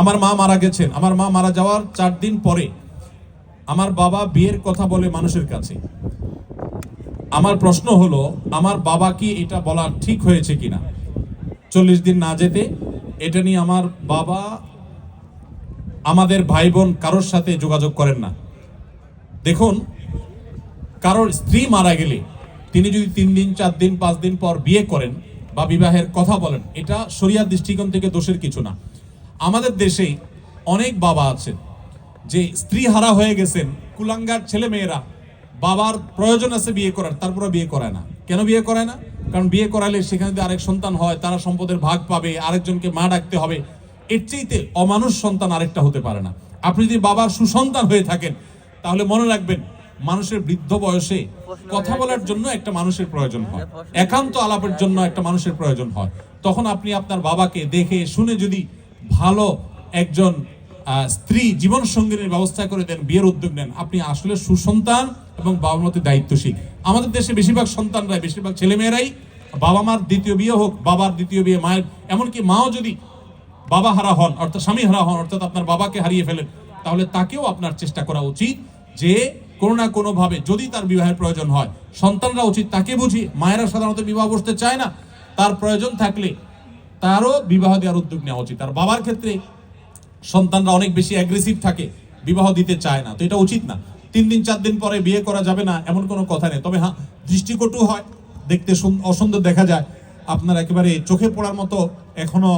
আমার মা মারা গেছেন। আমার মা মারা যাওয়ার চার দিন পরে আমার বাবা বিয়ের কথা বলে মানুষের কাছে। আমার প্রশ্ন হলো, আমার বাবা কি এটা বলা ঠিক হয়েছে কিনা? চল্লিশ দিন না যেতে, এটা নিয়ে আমার বাবা আমাদের ভাই বোন কারোর সাথে যোগাযোগ করেন না। দেখুন, কারোর স্ত্রী মারা গেলে তিনি যদি তিন দিন, চার দিন, পাঁচ দিন পর বিয়ে করেন বা বিবাহের কথা বলেন, এটা শরিয়ার দৃষ্টিকোণ থেকে দোষের কিছু না। আমাদের দেশে অনেক বাবা আছেন, যে স্ত্রী হারা হয়ে গেছেন, কুলাঙ্গার ছেলে মেয়েরা বাবার প্রয়োজন আছে বিয়ে করার তারপরে বিয়ে করায় না। কেন বিয়ে করায় না? কারণ বিয়ে করালে সেখানে যদি আরেক সন্তান হয়, তারা সম্পদের ভাগ পাবে, আরেকজনকে মা ডাকতে হবে। এর চাইতে অমানুষ সন্তান আরেকটা হতে পারে না। আপনি যদি বাবার সুসন্তান হয়ে থাকেন, তাহলে মনে রাখবেন, মানুষের বৃদ্ধ বয়সে কথা বলার জন্য একটা মানুষের প্রয়োজন হয়। একান্ত আলাপের জন্য একটা মানুষের প্রয়োজন হয়। তখন আপনি আপনার বাবাকে দেখে, শুনে যদি ভালো একজন স্ত্রী জীবন সঙ্গিনীর ব্যবস্থা করে দেন, বিয়ের উদ্যোগ নেন, আপনি আসলে সুসন্তান এবং বাবা মতে দায়িত্বশীল। আমাদের দেশে বেশিরভাগ সন্তানরাই, বেশিরভাগ ছেলেমেয়েরাই বাবা মার দ্বিতীয় বিয়ে হোক, বাবার দ্বিতীয় বিয়ে, মায়ের, এমনকি মাও যদি বাবা হারা হন, অর্থাৎ স্বামী হারা হন, অর্থাৎ আপনার বাবাকে হারিয়ে ফেলেন, তাহলে তাকেও আপনার চেষ্টা করা উচিত যে কোনো না কোনোভাবে যদি তার বিবাহের প্রয়োজন হয়, সন্তানরা উচিত তাকে বুঝি মায়েরা সাধারণত বিবাহ বসতে চায় না, তার প্রয়োজন থাকলে তারও বিবাহ দেওয়ার উদ্যোগ নেওয়া উচিত। আর বাবার ক্ষেত্রে সন্তানরা অনেক বেশি অ্যাগ্রেসিভ থাকে, বিবাহ দিতে চায় না। তো এটা উচিত না। তিন দিন, চার দিন পরে বিয়ে করা যাবে না, এমন কোনো কথা নেই। তবে হ্যাঁ দৃষ্টিকটু হয়, দেখতে অসুন্দর দেখা যায়। আপনার একেবারে চোখে পড়ার মতো এখনও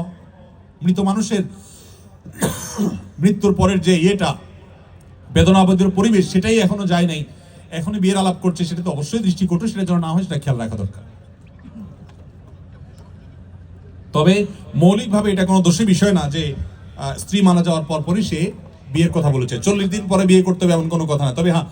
মৃত মানুষের মৃত্যুর পরের যে ইয়েটা বেদনাবদের পরিবেশ, সেটাই এখনও যায় নাই। এখনও বিয়ের আলাপ করছে, সেটা তো অবশ্যই দৃষ্টিকটু, সেটা যেন না হয়, সেটা খেয়াল রাখা দরকার। তবে মৌলিকভাবে এটা কোনো দোষী বিষয় না যে স্ত্রী মারা যাওয়ার পরপরই সে বিয়ের কথা বলেছে। চল্লিশ দিন পরে বিয়ে করতে হবে এমন কোনো কথা না। তবে হ্যাঁ